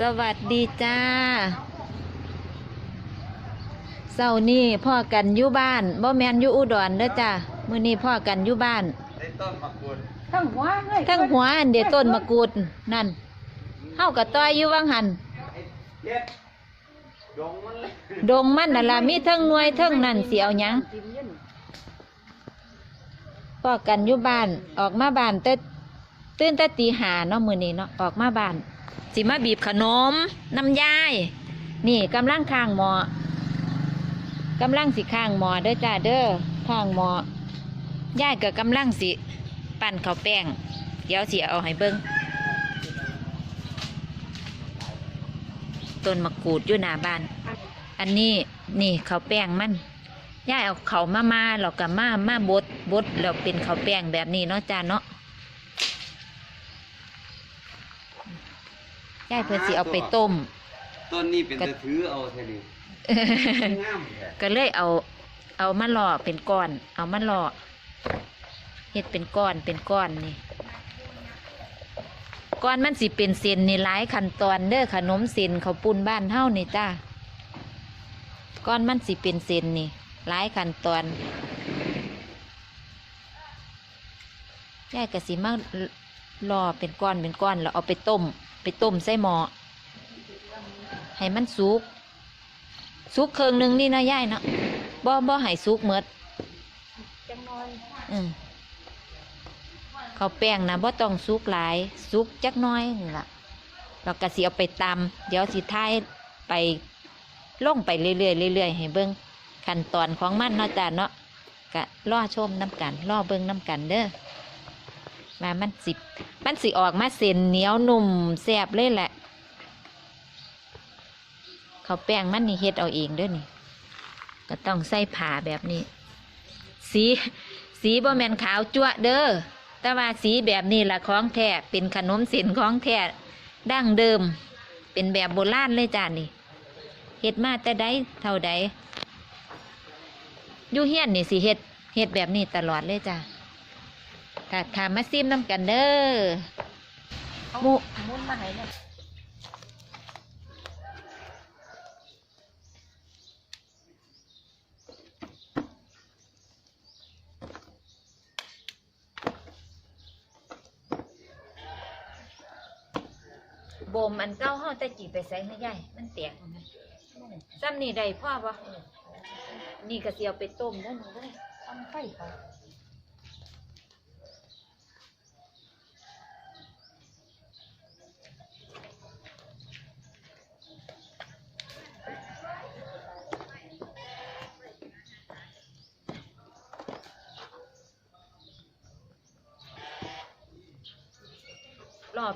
สวัสดีจ้าเสาร์นี้พ่อกันอยู่บ้านบ่แมนอยู่อุดรเด้อจ้ามื้อนี้พ่อกันอยู่บ้าน ได้ต้นมะกรูดทั้งหัวเลยทั้งหัวอันเดียวต้นมะกรูดนั่นเฮากับต้อยอยู่วังหันเย็ดดงมันเลยดงมันน่ะล่ะมีทั้งหน่วยทั้งนั่นสิเอาหยังพ่อกันอยู่บ้านออกมาบ้านแต่ตื่นแต่ตีหาเนาะมื้อนี้เนาะออกมาบ้าน สิมาบีบขนมน้ำยาย นี่กำลังข้างหมอกำลังสิข้างหมอเด้อจ้าเด้อข้างหมอยายก็กำลังสิปั่นข้าวแป้ง เดี๋ยวสิเอาให้เบิ่งต้นมะกรูดอยู่หน้าบ้าน อันนี้นี่ข้าวแป้งมันยายเอาเขามามาแล้วก็มามาบดบดแล้วเป็นข้าวแป้งแบบนี้เนาะจ้าเนาะายเพิ่นสิเอาไปต้ม ต้นนี้เป็นตะถือเอาแค่นี้งามแท้ก็เลยเอา เอามาหล่อเป็นก้อน เอามาหล่อเฮ็ดเป็นก้อนเป็นก้อนนี่ก้อนมันสิเป็นเส้นนี่หลายขั้นตอนเด้อขนมเส้นข้าวปุ้นบ้านเฮานี่จ้าก้อนมันสิเป็นเส้นนี่หลายขั้นตอนยายก็สิมาหล่อเป็นก้อนเป็นก้อนแล้วเอาไปต้ม ไปต้มใส่หม้อให้มันสุกสุกเครื่องหนึงนี่เนาะยายเนาะบ่บ่ให้สุกเมดจังน้อยอืมข้าวแป้งนะบ่ต้องสุกหลายสุกจักหน้อยนี่ล่ะเราก็สิเอาไปตำเดี๋ยวสิท้ายไปลงไปเรื่อยๆเรื่อยๆให้เบิ่งขั้นตอนของมันเนาะจ้าเนาะก็ล่อชมน้ำกันล่อเบิ่งน้ำกันเด้อ มามันสิมันสิออกมาเส้นเหนียวนุ่มแซ่บเลยแหละเขาแป้งมันนี่เฮ็ดเอาเองเด้อนี่ ก็ต้องใส่ผ้าแบบนี้ สีสีบ่แมนขาวจั่วเด้อแต่ว่าสีแบบนี้ละของแท้เป็นขนมเส้นของแท้ดั้งเดิม เป็นแบบโบราณเลยจ้านี่เฮ็ดมาแต่ใดเท่าใดอยู่เฮียนนี่สิเฮ็ดเฮ็ดแบบนี้ตลอดเลยจ้า ถ้าถามมาซิมน้ำกันเด้อหมูมุนมาให้เนี่ยบ่มอันเก้าห้อแต่จีไปใส่ให้ใหญ่มันแตกออกมาซ้ำนี่ได้พ่อบ่นี่ก็เสียวไปต้มแล้วหนูเด้อทำไฟเขา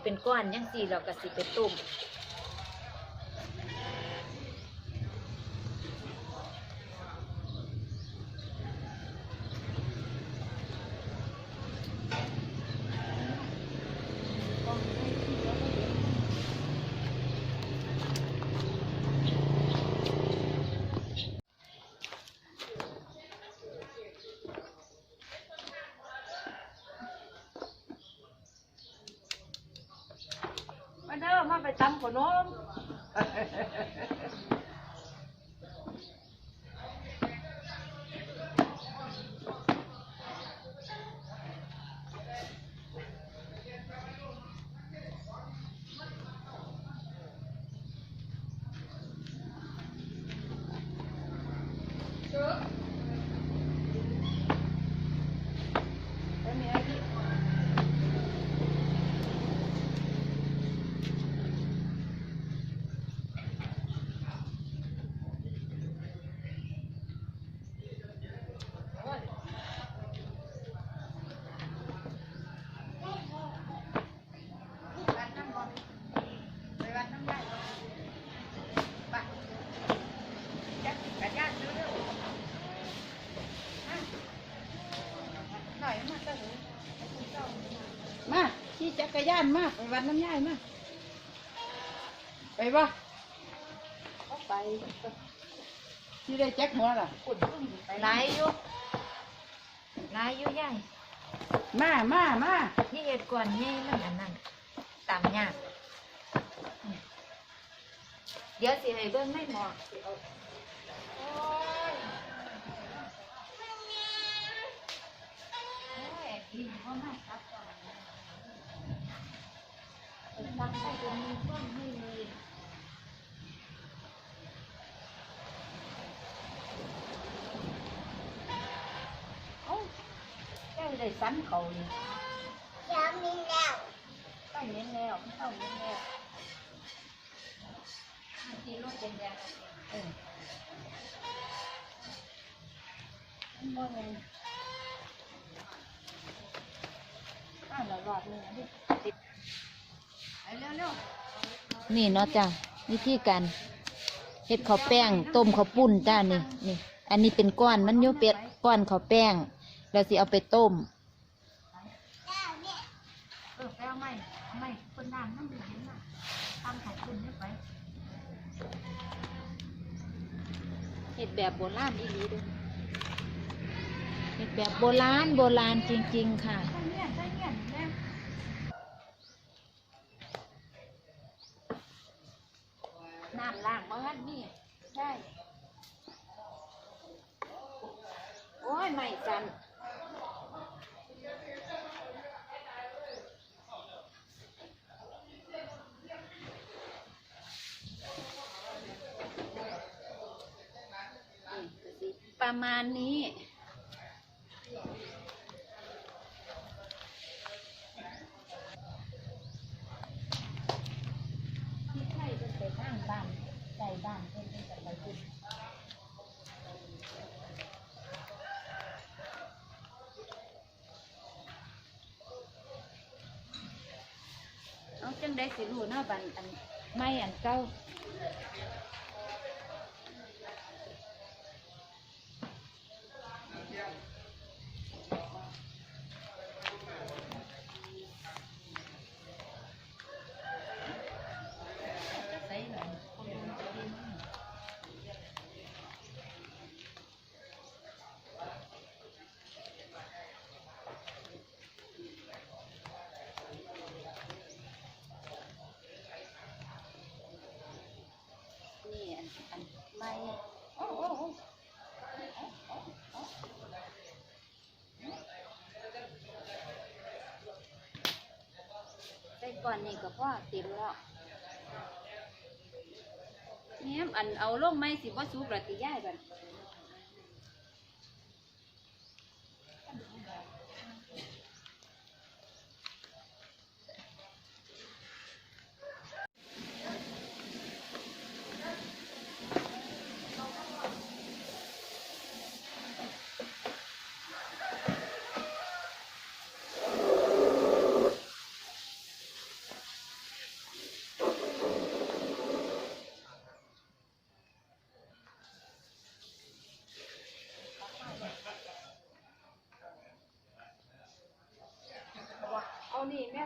เป็นก้อนยังสี่เราก็สิไปต้ม มาเด้อมาไปตำขนม รยานมาไปวัดน้ำย่ายมาไปบ่ไปที่ได้แจ็คหัวล่ะหลายอยู่หลายอยู่ใหญ่มามามาที่เห็ดก่อนใหญ่มันอันนั้นตามยากเดี๋ยวสิให้เบิ่งไม่หมอกสิเอาโอ้ยโอ้ยดีพ่อมาครับ ก่อนตักใส่ตรงนี้ต้นให้เลยเอ้าแก้วได้สันเขานี่ยังมีแล้วต้องเน้นแล้วไม่ต้องเน้นแล้วทีรถเป็นยังเออมันบ่แม่นอ้าวเรารอดเลยนะดิไปเร็ว นี่เนาะจ้ะวิธีการเฮ็ดข้าวแป้ง ต้มข้าวปุ้นจ้านี่นี่ อันนี้เป็นก้อนมันโยเป็ดก้อนข้าวแป้งแล้วสิเอาไปต้มๆเออไปเอาไม้เอาไม้คนด่านน้ำเหลืองน่ะทำของคุณได้ไปเฮ็ดแบบโบราณอีหลีเด้อเฮ็ดแบบโบราณโบราณจริง ๆ ค่ะ ใช่เนี่ยใช่เนี่ยแม่ น้ำล้างมาหันนี่ใช่โอ้ยไม่จันประมาณนี้ ที่ใช่เป็นไปข้างบ้านใจบ้านเพิ่นเป็นไปคุณเอาจัง ได้สิรู้เนาะบันอันไม่อันเก่า ก่อนนี่ก็พ่อเต็มแล้วแหมอันเอาลงไม่สิบ่สูบระติย่ายบัน เอานี่แม่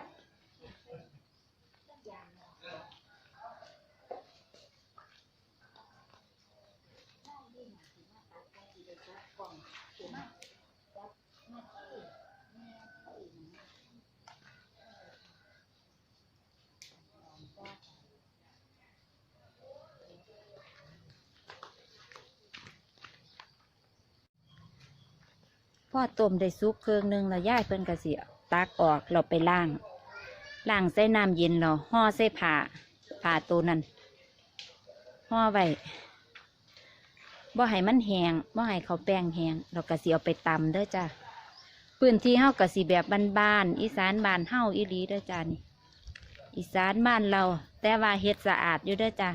พ่อต้มได้ซุกเครื่องหนึงแล้วย่ายเพิ่นก็สิตักออกเราไปล้างล้างใส่น้ำเย็นเราห่อใส่ผ้าผ้าตัวนั้นห่อไว้บ่ให้มันแหง้งบ่ให้เขาแป้งแห้งเราก็สิเอาไปตำเด้อจ้ะพื้นที่เฮาก็สิแบบบ้านๆอีสานบ้านเฮาอีหลีเด้อจ้ะนี่อีสานบ้านเรา แต่ว่าเฮ็ดสะอาดอยู่เด้อจ้ะ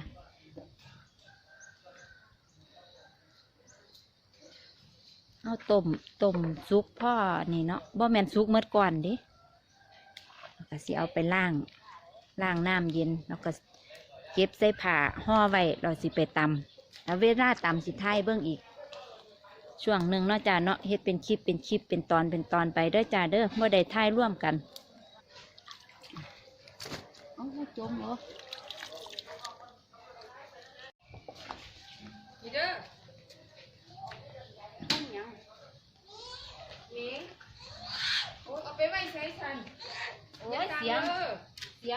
เอาต้มต้มซุกพ่อนี่เนาะบ่แม่นซุกเมื่อก่อนดิแล้วก็สิเอาไปล้างล้างน้ำเย็น แล้วก็เก็บใส่ผ้าห่อไว้เราสิไปตำแล้วเวลาตำสิท้ายเบิ่งอีก ช่วงหนึ่งเนาะจ้าเนาะเฮ็ดเป็นคลิปเป็นคลิปเป็นตอนเป็นตอนไปเด้อจ้าเด้อเมื่อใดท้ายร่วมกันเอาบ่จมเหรอนี่เ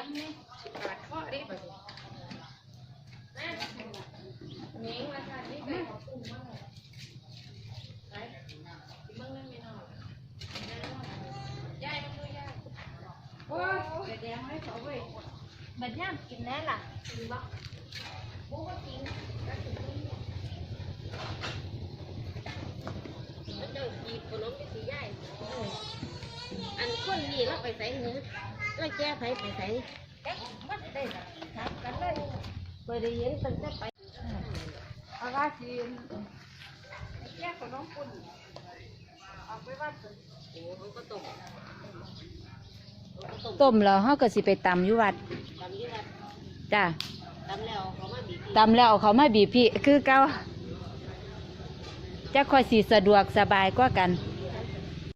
ยังเขาดข้อไนี่นิ้งราคาที่ไขอบคุณมากไหนเบื้องล่างไม่นอนยายมันดูยายโอ้ยแดงไม่เขาเว้ยบัดย่ากินแน่ล่ะกินบ้างบุกก็กินก็ถึงนจ้ากีบขนมที่สีใหญ่อันคนนี้เราไปใส่เนื้อ ราแกไผไปใส่แกมันได้ล่ะครับกันเลยเคยได้ยินตั้งแต่ไปเอาว่าสิแกขนมปุ่นเอาไปว่าโอ้มันก็ตกต้มแล้วเฮาก็สิไปตำอยู่วัดตำยี่วัดจ้ะตำแล้วเขามาบีบตำแล้วเขามาบีบพี่คือเก่าจะคอยสิสะดวกสบายกว่ากัน